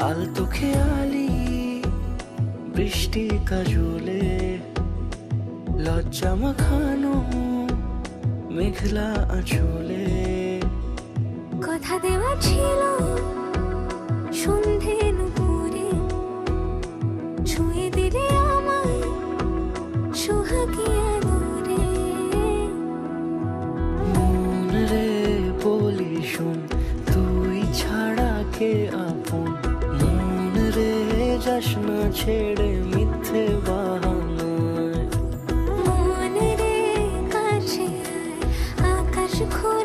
আলতো খেয়ালি বৃষ্টি কাজলে লজ্জা মাখানো মেঘলা আঁচলে। কথা দেওয়া ছিল সুন্দর ছেড়ে মিথ্যে বাহানায়। মনে রে কাছে আকাশ খোলা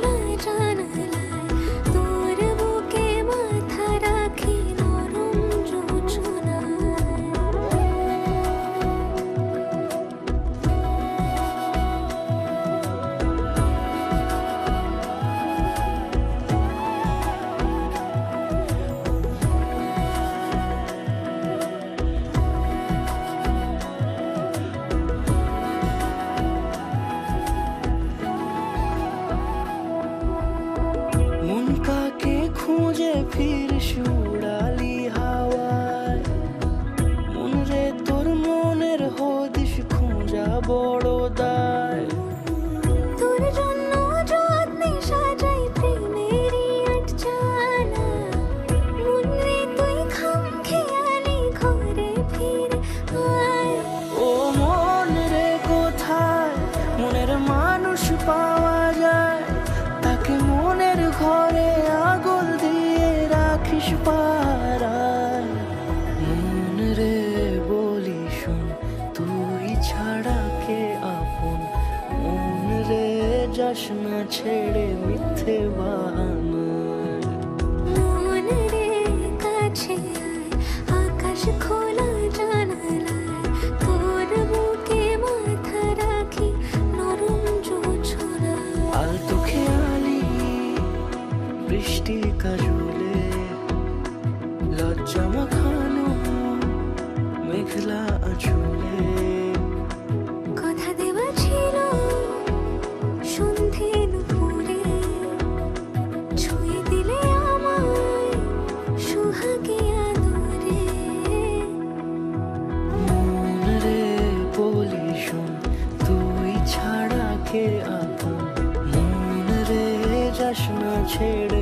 ফির উড়ালি হাওয়ায়। মন রে তোর মনের হদিস খোঁজা বড় দায়। মন রে বলি শোন তুই ছাড়া কে আপন? মন রে যাস না ছেড়ে মিথ্যে মন রে কাছে আকাশ খোলা জানালায় তোর বুকে মাথা রাখি নরম যোছনায় আলতো খেয়ালি বৃষ্টি কাজলে লজ্জা মাখানো মেঘলা আঁচলে। কথা দেওয়া ছিল সন্ধে নুপুরে ছুঁয়ে দিলে আমায় সোহাগিয়া দূরে মন রে বলি শোন তুই ছাড়া কে আপন? মন রে যাস না ছেড়ে